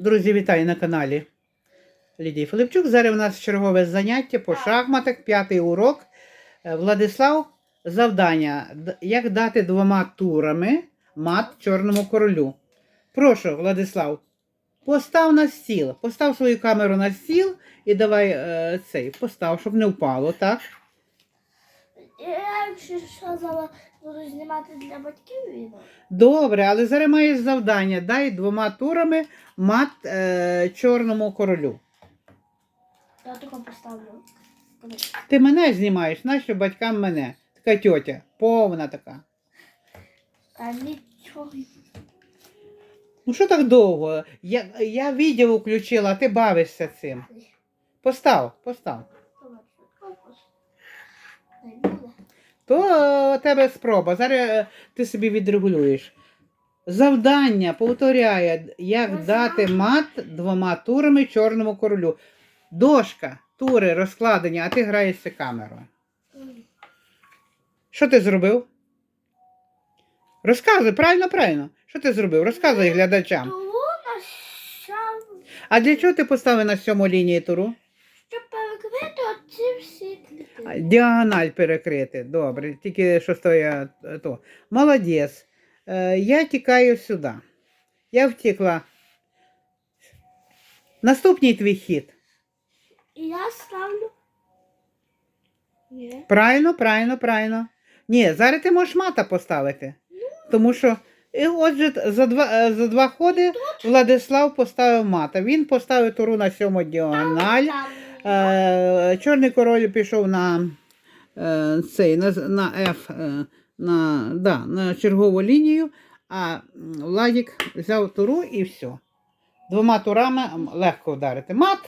Друзі, вітаю на каналі Лідії Филипчук. Зараз у нас чергове заняття по шахматах, п'ятий урок. Е, Владислав, завдання. Як дати двома турами мат чорному королю? Прошу, Владислав, постав на стіл. Постав свою камеру на стіл і давай е, цей, постав, щоб не впало, так? Я якщо що зараз буду знімати для батьків відео. Добре, але зараз маєш завдання. Дай двома турами мат е, чорному королю. Я тако поставлю. Ти мене знімаєш, нащо батькам мене? Така тьотя, повна така. А нічого. Ну що так довго? Я, я відео включила, а ти бавишся цим. Постав, постав. Не буде. То у тебе спроба. Зараз е, ти собі відрегулюєш. Завдання повторяє, як дати мат двома турами чорному королю. Дошка, тури розкладені, а ти граєшся камерою. Що ти зробив? Розказуй, правильно, правильно. Що ти зробив? Розказуй глядачам. А для чого ти поставив на сьому лінії туру? щоб перекрити оці всі А, клітини. Діагональ перекрити. Добре, тільки що стоя е, то. Молодець. Е, я тікаю сюди. Я втекла. Наступний твій хід. Я ставлю. Ні. Правильно, правильно, правильно. Ні, зараз ти можеш мата поставити. Тому що, і отже, за два, е, за два ходи Владислав поставив мата. Він поставив туру на сьому діагональ. Е, Чорний король пішов на е, цей, на, на F, е, на, да, на чергову лінію, а Владік взяв туру і все. Двома турами легко вдарити. Мат.